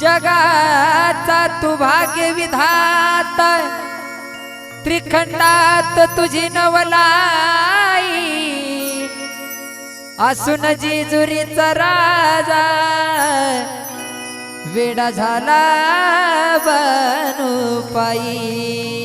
जगाचा तू भाग्य विधात त्रिखंडात तुझी नवलाई असून जेजुरीचा राजा वेडा झाला बनू पायी.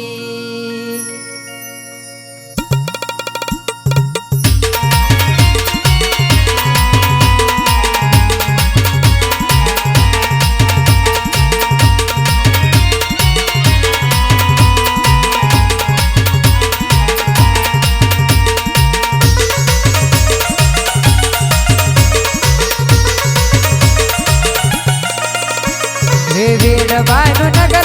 हे वेड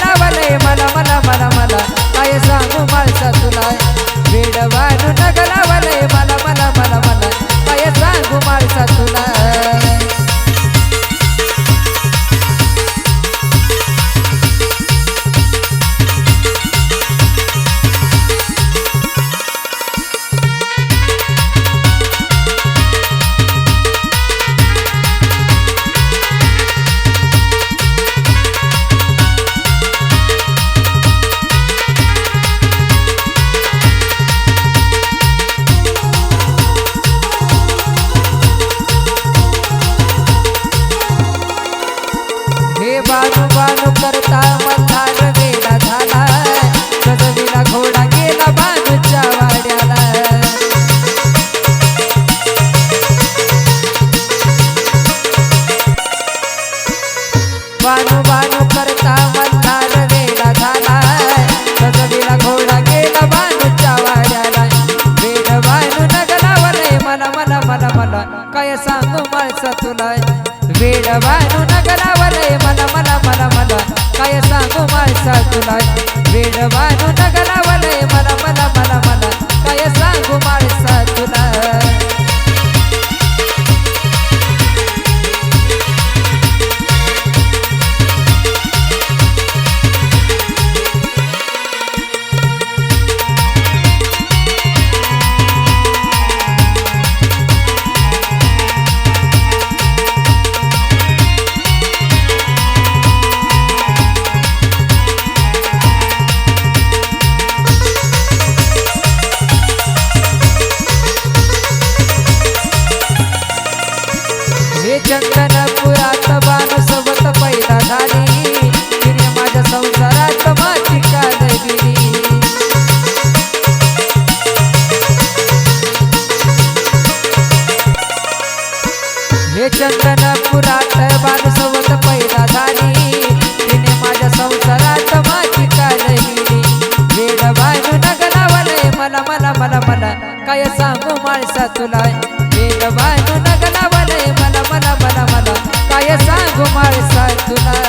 सांगू माळसा तुला वेड बानू मला मला मला मला. काय सांगू माळसा तुला चंदनपुरात बाण पैदा झाली. तिने माझ्या संसारात माती काढली वेड बाणू नगला मला मला मला मला काय सांगू माणसा तुला? वेड बाणू मला मला मला मला काय सांगू माणसा तुला?